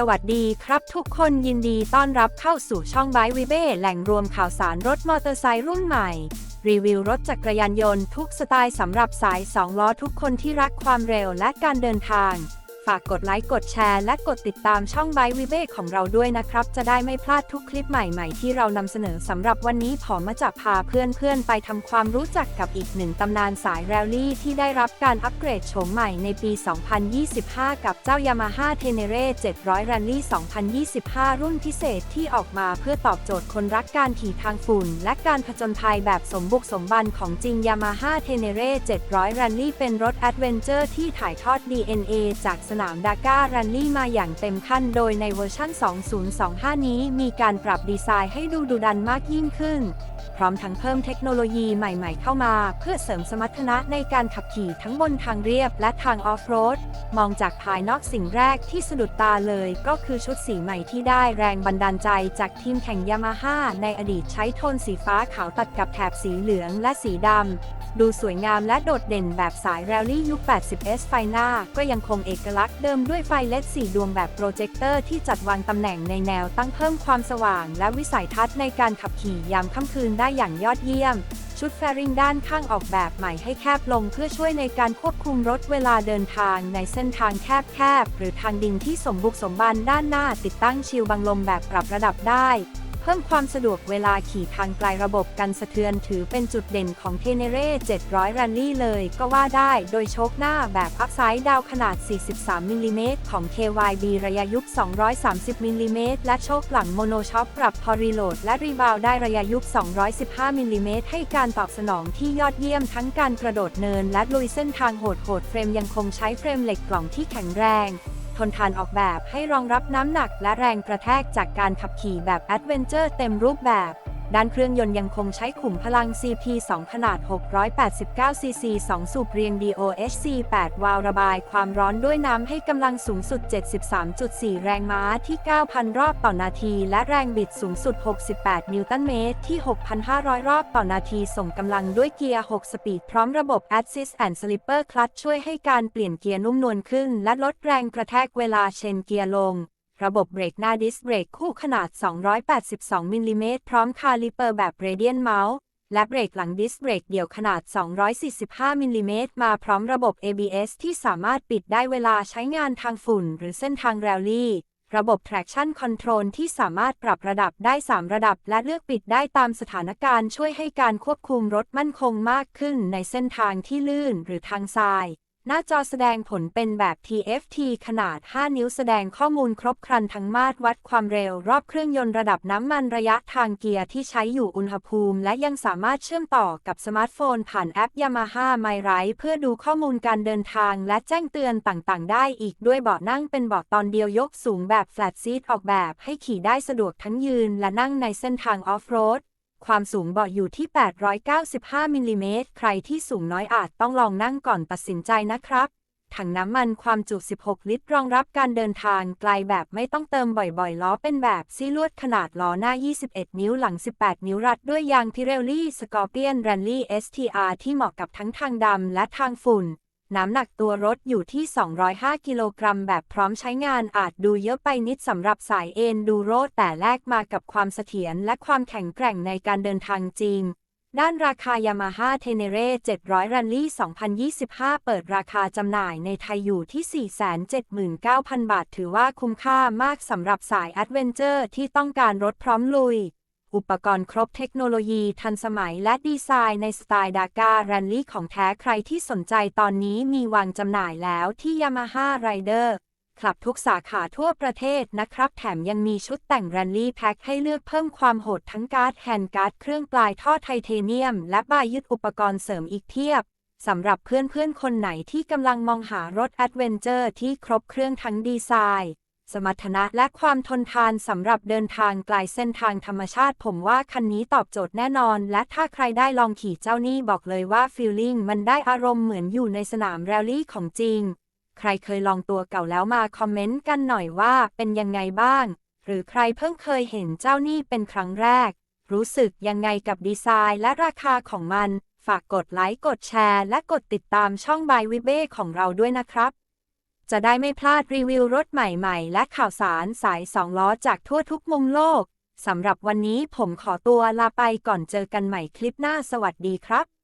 สวัสดีครับทุกคนยินดีต้อนรับเข้าสู่ช่องบายวิเบ้แหล่งรวมข่าวสารรถมอเตอร์ไซค์รุ่นใหม่ รีวิวรถจักรยานยนต์ทุกสไตล์สำหรับสาย2ล้อทุกคนที่รักความเร็วและการเดินทาง ฝากกดไลค์ กดแชร์ และกดติดตามช่องไบวิเบ้ของเราด้วยนะครับ จะได้ไม่พลาดทุกคลิปใหม่ๆ ที่เรานำเสนอสำหรับวันนี้ผมมาจะพาเพื่อนๆ ไปทำความรู้จักกับอีกหนึ่งตำนานสายแรลลี่ที่ได้รับการอัปเกรดโฉมใหม่ในปี 2025 กับเจ้า Yamaha Tenere 700 Rally 2025 รุ่นพิเศษที่ออกมาเพื่อตอบโจทย์คนรักการขี่ทางฝุ่น และการผจญภัยแบบสมบุกสมบันของจริง Yamaha Tenere 700 Rally เป็นรถแอดเวนเจอร์ที่ถ่ายทอด DNA จากสนามดาก้ารันลี่มาอย่างเต็มขั้นโดยในเวอร์ชั่น 2025 นี้มีการปรับดีไซน์ให้ดูดุดันมากยิ่งขึ้นพร้อมทั้งเพิ่มเทคโนโลยีใหม่ๆ เข้ามาเพื่อเสริมสมรรถนะในการขับขี่ทั้งบนทางเรียบและทางออฟโรด มองจากภายนอกสิ่งแรกที่สะดุดตาเลยก็คือชุดสีใหม่ที่ได้แรงบันดาลใจจากทีมแข่งยามาฮ่าในอดีตใช้โทนสีฟ้าขาวตัดกับแถบสีเหลืองและสีดำ ดูสวยงามและโดดเด่นแบบสายแรลลี่ยุค 80S ไฟหน้า ก็ยังคงเอกลักษณ์เดิมด้วยไฟเลดสีดวงแบบโปรเจคเตอร์ที่จัดวางตำแหน่งในแนวตั้งเพิ่มความสว่าง และวิสัยทัศน์ในการขับขี่ยามค่ำคืนได้อย่างยอดเยี่ยม ชุดแฟริงด้านข้างออกแบบใหม่ให้แคบลงเพื่อช่วยในการควบคุมรถเวลาเดินทางในเส้นทางแคบๆหรือทางดินที่สมบุกสมบันด้านหน้าติดตั้งชิลบังลมแบบปรับระดับได้ เพิ่มความสะดวกเวลาขี่ทางไกลระบบกันสะเทือนถือเป็นจุดเด่นของเทเนเร่ 700 Rally เลยก็ว่าได้โดยโชคหน้าแบบอัพไซด์ดาวขนาด 43 มิลลิเมตรของ KYB ระยะยุค230 มิลลิเมตรและโชคหลังโมโนช็อปปรับพอรีโหลดและรีบาวได้ระยะยุค215 มิลลิเมตรให้การตอบสนองที่ยอดเยี่ยมทั้งการกระโดดเนินและลุยเส้นทางโหดๆเฟรมยังคงใช้เฟรมเหล็กกล่องที่แข็งแรง ทนทานออกแบบให้รองรับน้ำหนักและแรงกระแทกจากการขับขี่แบบแอดเวนเจอร์เต็มรูปแบบ ด้านเครื่องยนต์ยังคงใช้ขุมพลัง CP2 ขนาด 689 cc 2 สูบเรียง DOHC 8 วาล์วระบายความร้อนด้วยน้ำให้กำลังสูงสุด 73.4 แรงม้าที่ 9,000 รอบต่อนาที และแรงบิดสูงสุด 68 นิวตันเมตรที่ 6,500 รอบต่อนาทีส่งกำลังด้วยเกียร์ 6 สปีด พร้อมระบบ Assist and Slipper Clutch ช่วยให้การเปลี่ยนเกียร์นุ่มนวลขึ้น และลดแรงกระแทกเวลาเชนเกียร์ลง ระบบเบรกหน้าดิสเบรกคู่ขนาด 282 มิลลิเมตรพร้อมคาลิเปอร์แบบเรเดียนเมาส์และเบรกหลังดิสเบรกเดี่ยวขนาด 245 มิลลิเมตรมาพร้อมระบบ ABS ที่สามารถปิดได้เวลาใช้งานทางฝุ่น หรือเส้นทางแรลลี่ ระบบ traction control ที่สามารถปรับระดับได้ 3 ระดับ และเลือกปิดได้ตามสถานการณ์ช่วยให้การควบคุมรถมั่นคงมากขึ้นในเส้นทางที่ลื่นหรือทางทราย หน้าจอแสดงผลเป็นแบบ TFT ขนาด 5 นิ้วแสดงข้อมูลครบครันทั้งมาตรวัดความเร็วรอบเครื่องยนต์ระดับน้ำมันระยะทางเกียร์ที่ใช้อยู่อุณหภูมิ และยังสามารถเชื่อมต่อกับสมาร์ทโฟนผ่านแอป Yamaha My Ride เพื่อดูข้อมูลการเดินทางและแจ้งเตือนต่างๆ ได้อีกด้วยเบาะนั่งเป็นเบาะตอนเดียวยกสูงแบบ Flat Seat ออกแบบให้ขี่ได้สะดวกทั้งยืนและนั่งในเส้นทางออฟโรด ความสูงเบาะอยู่ที่ 895 มิลลิเมตร ใครที่สูงน้อยอาจต้องลองนั่งก่อนตัดสินใจนะครับ ถังน้ำมันความจุ 16 ลิตร รองรับการเดินทางไกลแบบไม่ต้องเติมบ่อยๆ ล้อเป็นแบบซีลวดขนาดล้อหน้า 21 นิ้วหลัง 18 นิ้วรัดด้วยยางพิเรลลี่สกอร์เปียนแรนลี่ STR ที่เหมาะกับทั้งทางดำและทางฝุ่น น้ำหนักตัวรถอยู่ที่ 205 กิโลกรัมแบบพร้อมใช้งานอาจดูเยอะไปนิดสำหรับสายเอ็นดูโรดแต่แลกมากับความเสถียรและความแข็งแกร่งในการเดินทางจริง ด้านราคา Yamaha Tenere 700 Rally 2025 เปิดราคาจำหน่ายในไทยอยู่ที่ 479,000 บาท ถือว่าคุ้มค่ามากสำหรับสายแอดเวนเจอร์ที่ต้องการรถพร้อมลุย อุปกรณ์ครบเทคโนโลยีทันสมัยและดีไซน์ในสไตล์ดาก้าแรลลี่ของแท้ใครที่สนใจตอนนี้มีวางจำหน่ายแล้วที่ Yamaha Rider คลับทุกสาขาทั่วประเทศนะครับ แถมยังมีชุดแต่งแรลลี่แพ็คให้เลือกเพิ่มความโหดทั้งการ์ดแฮนด์การ์ดเครื่องปลายท่อไทเทเนียม และบายยึดอุปกรณ์เสริมอีกเพียบสำหรับเพื่อนๆ คนไหนที่กำลังมองหารถแอดเวนเจอร์ที่ครบเครื่องทั้งดีไซน์ สมรรถนะและความทนทานสำหรับเดินทางไกลเส้นทางธรรมชาติ ผมว่าคันนี้ตอบโจทย์แน่นอน และถ้าใครได้ลองขี่เจ้านี่บอกเลยว่าฟีลลิ่งมันได้อารมณ์เหมือนอยู่ในสนามแรลลี่ของจริง ใครเคยลองตัวเก่าแล้วมาคอมเมนต์กันหน่อยว่าเป็นยังไงบ้าง หรือใครเพิ่งเคยเห็นเจ้านี่เป็นครั้งแรก รู้สึกยังไงกับดีไซน์และราคาของมัน ฝากกดไลค์กดแชร์ และกดติดตามช่องบายวิเบ้ของเราด้วยนะครับ จะได้ไม่พลาดรีวิวรถใหม่ๆ และข่าวสารสายสองล้อจากทั่วทุกมุมโลก สำหรับวันนี้ผมขอตัวลาไปก่อนเจอกันใหม่คลิปหน้าสวัสดีครับ